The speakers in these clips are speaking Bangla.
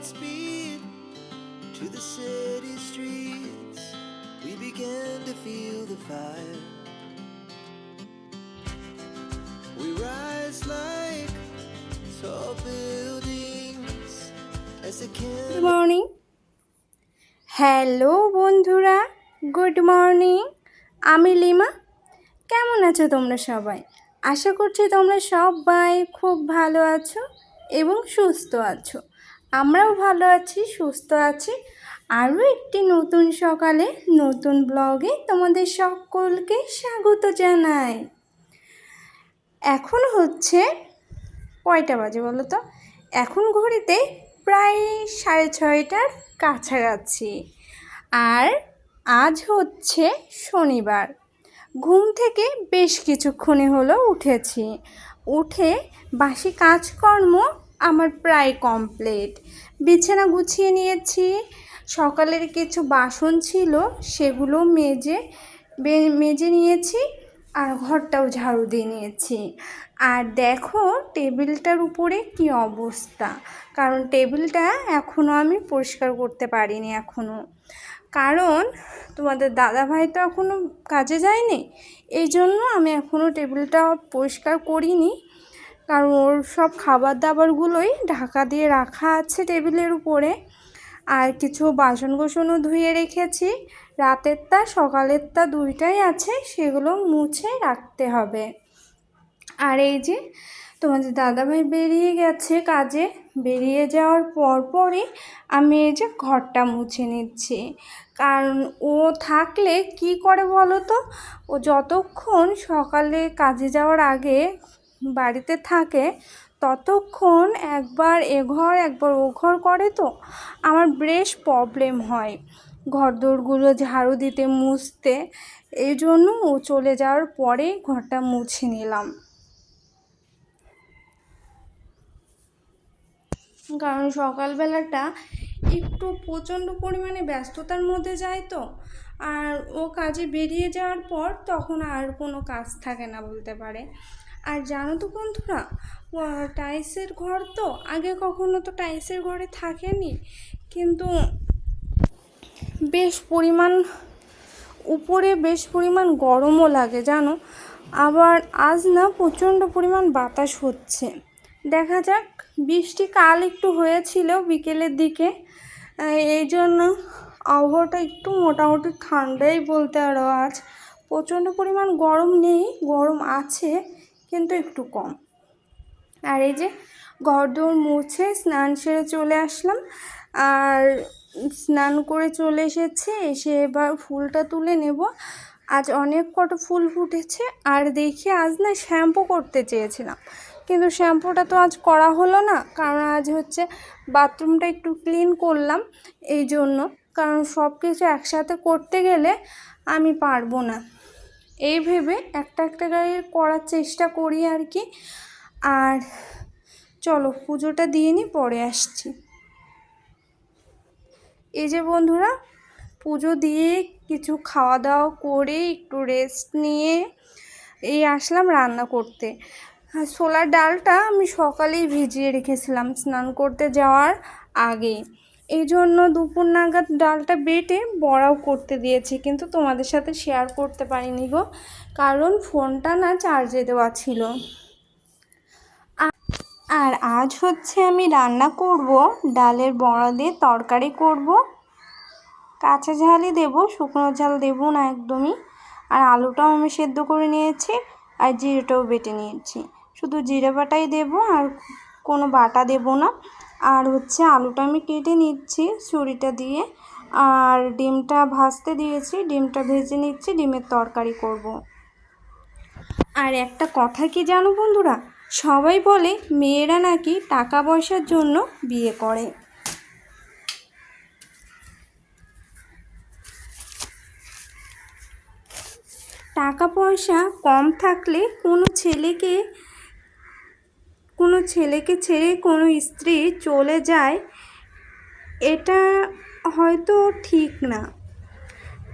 Godspeed to the city streets. We began to feel the fire. We rise like tall buildings as good candle. Morning hello বন্ধুরা গুড মর্নিং আমি লিমা কেমন আছো তোমরা সবাই আশা করছি তোমরা সবাই খুব ভালো আছো এবং সুস্থ আছো আমরাও ভালো আছি, সুস্থ আছি। আরও একটি নতুন সকালে, নতুন ব্লগে তোমাদের সকলকে স্বাগত জানাই। এখন হচ্ছে কয়টা বাজে বলো তো? এখন ঘড়িতে প্রায় সাড়ে ছয়টার কাছাকাছি। আর আজ হচ্ছে শনিবার। ঘুম থেকে বেশ কিছুক্ষণে হলো উঠেছি। উঠে বাসি কাজকর্ম আমার প্রায় কমপ্লিট বিছানা গুছিয়ে নিয়েছি। সকালের কিছু বাসন ছিল, সেগুলো মেজে মেজে নিয়েছি আর ঘরটাও ঝাড়ু দিয়ে নিয়েছি। আর দেখো, টেবিলটার উপরে কি অবস্থা। কারণ টেবিলটা এখনও আমি পরিষ্কার করতে পারিনি এখনও কারণ তোমাদের দাদাভাই তো এখনও কাজে যায়নি এই জন্য আমি এখনও টেবিলটা পরিষ্কার করিনি। কারণ ওর সব খাবার দাবারগুলোই ঢাকা দিয়ে রাখা আছে টেবিলের উপরে। আর কিছু বাসন কোসনও ধুয়ে রেখেছি। রাতেরটা, সকালেরটা দুইটাই আছে, সেগুলো মুছে রাখতে হবে। আর এই যে, তোমাদের দাদাভাই বেরিয়ে গেছে কাজে। বেরিয়ে যাওয়ার পর পরই আমি এই যে ঘরটা মুছে নিচ্ছি। কারণ ও থাকলে কি করে বলো তো? ও যতক্ষণ সকালে কাজে যাওয়ার আগে বাড়িতে থাকে, ততক্ষণ একবার এ ঘর, একবার ও ঘর করে তো? আমার বেশ প্রবলেম হয়। ঘর দোরগুলো ঝাড়ু দিতে, মুছতে এই জন্য ও চলে যাওয়ার পরে ঘরটা মুছে নিলাম। কারণ সকালবেলাটা একটু প্রচণ্ড পরিমাণে ব্যস্ততার মধ্যে যায় তো। আর ও কাজে বেরিয়ে যাওয়ার পর তখন আর কোনো কাজ থাকে না বলতে পারে। আর জানো তো বন্ধুরা ও টাইলসের ঘর তো আগে কখনো তো টাইলসের ঘরে থাকেনি। কিন্তু বেশ পরিমাণ, উপরে বেশ পরিমাণ গরমও লাগে, জানো? আবার আজ না প্রচণ্ড পরিমাণ বাতাস হচ্ছে। দেখা যাক, বৃষ্টি কাল একটু হয়েছিল বিকেলের দিকে এই জন্য আবহাওয়াটা একটু মোটামুটি ঠান্ডাই বলতে আরও আজ। প্রচণ্ড পরিমাণ গরম নেই, গরম আছে কিন্তু একটু কম। আর এই যে ঘর দৌড় মুছে স্নান সেরে চলে আসলাম। আর স্নান করে চলে এসেছে, এসে এবার ফুলটা তুলে নেব। আজ অনেক কটা ফুল ফুটেছে, আর দেখি আজ না শ্যাম্পু করতে চেয়েছিলাম। কিন্তু শ্যাম্পুটা তো আজ করা হলো না, কারণ আজ হচ্ছে বাথরুমটা একটু ক্লিন করলাম এই জন্য। কারণ সব কিছু একসাথে করতে গেলে আমি পারব না। এই ভেবে একটা একটা গাড়ি করার চেষ্টা করি আর কি। আর চলো, পুজোটা দিয়ে নিই, পরে আসছি। এই যে বন্ধুরা, পুজো দিয়ে কিছু খাওয়া দাওয়া করে একটু রেস্ট নিয়ে এই আসলাম রান্না করতে। ছোলার ডালটা আমি সকালেই ভিজিয়ে রেখেছিলাম স্নান করতে যাওয়ার আগে। এই জন্য দুপুর নাগাদ ডালটা বেটে বড়াও করতে দিয়েছি, কিন্তু তোমাদের সাথে শেয়ার করতে পারিনি গো, কারণ ফোনটা না চার্জে দেওয়া ছিল। আর আজ হচ্ছে আমি রান্না করব, ডালের বড়া দিয়ে তরকারি করব। কাঁচা ঝালই দেব, শুকনো ঝাল দেবো না একদমই। আর আলুটাও আমি সেদ্ধ করে নিয়েছি, আর জিরেটাও বেটে নিয়েছি। শুধু জিরে বাটাই দেব, আর কোনো বাটা দেব না। আর হচ্ছে আলুটা আমি কেটে নিচ্ছি ছুরিটা দিয়ে। আর ডিমটা ভাজতে দিয়েছি, ডিমটা ভেজে নিচ্ছি, ডিমের তরকারি করব। আর একটা কথা কি জানো বন্ধুরা? সবাই বলে মেয়েরা নাকি টাকা পয়সার জন্য বিয়ে করে। টাকা পয়সা কম থাকলে কোনো ছেলেকে কোনো ছেলেকে ছেড়ে কোনো স্ত্রী চলে যায়, এটা হয়তো ঠিক না।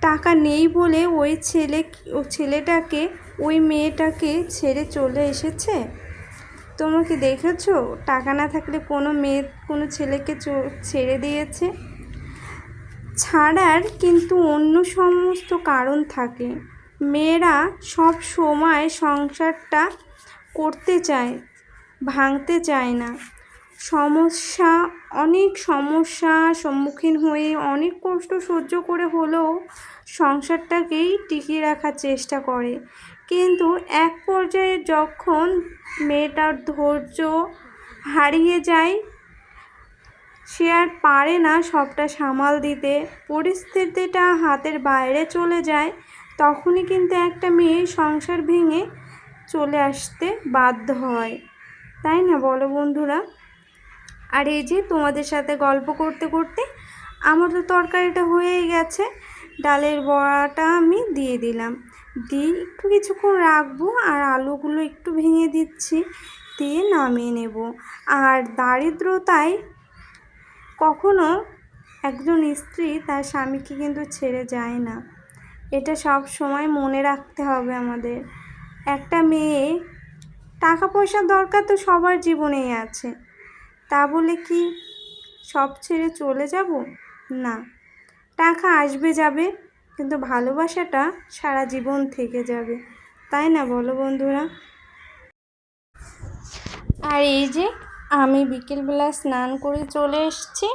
টাকা নেই বলে ওই ছেলে, ও ছেলেটাকে, ওই মেয়েটাকে ছেড়ে চলে এসেছে? তোমরা কি দেখেছ? টাকা না থাকলে কোনো মেয়ে, কোনো ছেলেকে ছেড়ে দিয়েছে? ছাড়ার কিন্তু অন্য সমস্ত কারণ থাকে। মেয়েরা সব সময় সংসারটা করতে চায়। ভাঙতে চায় না। সমস্যা, অনেক সমস্যার সম্মুখীন হয়ে অনেক কষ্ট সহ্য করে হলেও সংসারটাকেই টিকিয়ে রাখার চেষ্টা করে। কিন্তু এক পর্যায়ে যখন মেয়েটার ধৈর্য হারিয়ে যায়, সে আর পারে না সবটা সামাল দিতে। পরিস্থিতিটা হাতের বাইরে চলে যায়, তখনই কিন্তু একটা মেয়ে সংসার ভেঙে চলে আসতে বাধ্য হয়। তাই না বলো বন্ধুরা? আর এই যে তোমাদের সাথে গল্প করতে করতে আমার তো তরকারিটা হয়েই গেছে। ডালের বড়াটা আমি দিয়ে দিলাম। দিয়ে একটু কিছুক্ষণ রাখব আর আলুগুলো একটু ভেঙে দিচ্ছি। দিয়ে নামিয়ে নেব। আর দারিদ্রতায় কখনো একজন স্ত্রী তার স্বামীকে কিন্তু ছেড়ে যায় না। এটা সব সময় মনে রাখতে হবে আমাদের। একটা মেয়ে টাকা পয়সার দরকার তো সবার জীবনেই আছে। তা বলে কি সব ছেড়ে চলে যাব? না, টাকা আসবে যাবে, কিন্তু ভালোবাসাটা সারা জীবন থেকে যাবে, তাই না বলো বন্ধুরা? আর এই যে আমি বিকেলবেলা স্নান করে চলে এসেছি।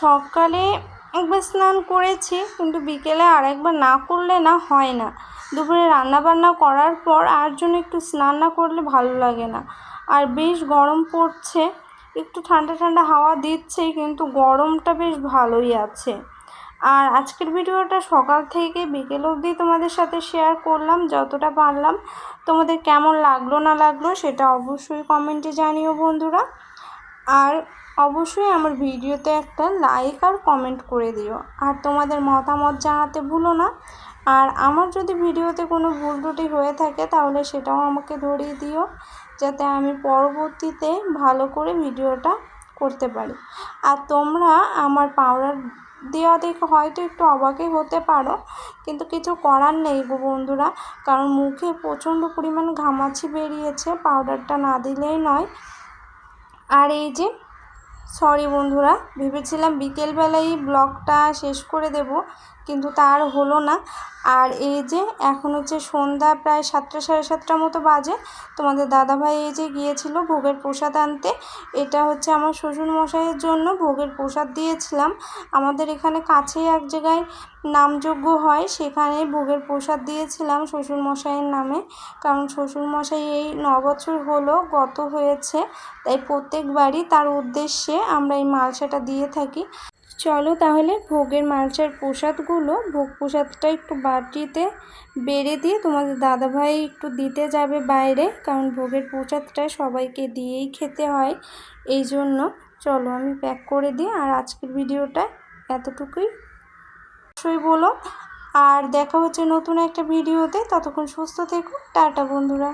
সকালে একবার স্নান করেছি, কিন্তু বিকেলে আর একবার না করলে না হয় না। দুপুরে রান্না বান্না করার পর আর জন্য একটু স্নান না করলে ভালো লাগে না। আর বেশ গরম পড়ছে, একটু ঠান্ডা ঠান্ডা হাওয়া দিচ্ছে, কিন্তু গরমটা বেশ ভালোই আছে। আর আজকের ভিডিওটা সকাল থেকে বিকেল অবধি তোমাদের সাথে শেয়ার করলাম, যতটা পারলাম। তোমাদের কেমন লাগল না লাগল সেটা অবশ্যই কমেন্টে জানিও বন্ধুরা। আর অবশ্যই আমার ভিডিওতে একটা লাইক আর কমেন্ট করে দিও। আর তোমাদের মতামত জানাতে ভুলো না। আর আমার যদি ভিডিওতে কোনো ভুল ত্রুটি হয়ে থাকে, তাহলে সেটাও আমাকে ধরিয়ে দিও, যাতে আমি পরবর্তীতে ভালো করে ভিডিওটা করতে পারি। আর তোমরা আমার পাউডার দেওয়া দেখে হয়তো একটু অবাকই হতে পারো, কিন্তু কিছু করার নেই গো বন্ধুরা। কারণ মুখে প্রচণ্ড পরিমাণ ঘামাচি বেরিয়েছে পাউডারটা না দিলেই নয়। আর এই যে সরি বন্ধুরা ভেবেছিলাম বিকেলবেলায় ব্লগটা শেষ করে দেব। কিন্তু তার হলো না। আর এই যে এখন হচ্ছে সন্ধ্যা প্রায় সাতটা, সাড়ে সাতটার মতো বাজে। তোমাদের দাদাভাই এই যে গিয়েছিল ভোগের প্রসাদ আনতে। এটা হচ্ছে আমার শ্বশুর মশাইয়ের জন্য ভোগের প্রসাদ দিয়েছিলাম। আমাদের এখানে কাছেই এক জায়গায় নামযোগ্য হয় সেখানে ভোগের প্রসাদ দিয়েছিলাম শ্বশুর মশাইয়ের নামে। কারণ শ্বশুর মশাই এই ন বছর হলো, গত হয়েছে। তাই প্রত্যেকবারই তার উদ্দেশ্যে আমরা এই মালসাটা দিয়ে থাকি। চলো তাহলে ভোগের মালসার প্রসাদগুলো, ভোগ প্রসাদটা একটু বাটিতে বেড়ে দিয়ে তোমাদের দাদাভাই একটু দিতে যাবে বাইরে, কারণ ভোগের প্রসাদটা সবাইকে দিয়েই খেতে হয়। এই জন্য চলো আমি প্যাক করে দিই, আর আজকের ভিডিওটা এতটুকুই। অবশ্যই বলো, আর দেখা হচ্ছে নতুন একটা ভিডিওতে, ততক্ষণ সুস্থ থেকো, টাটা বন্ধুরা।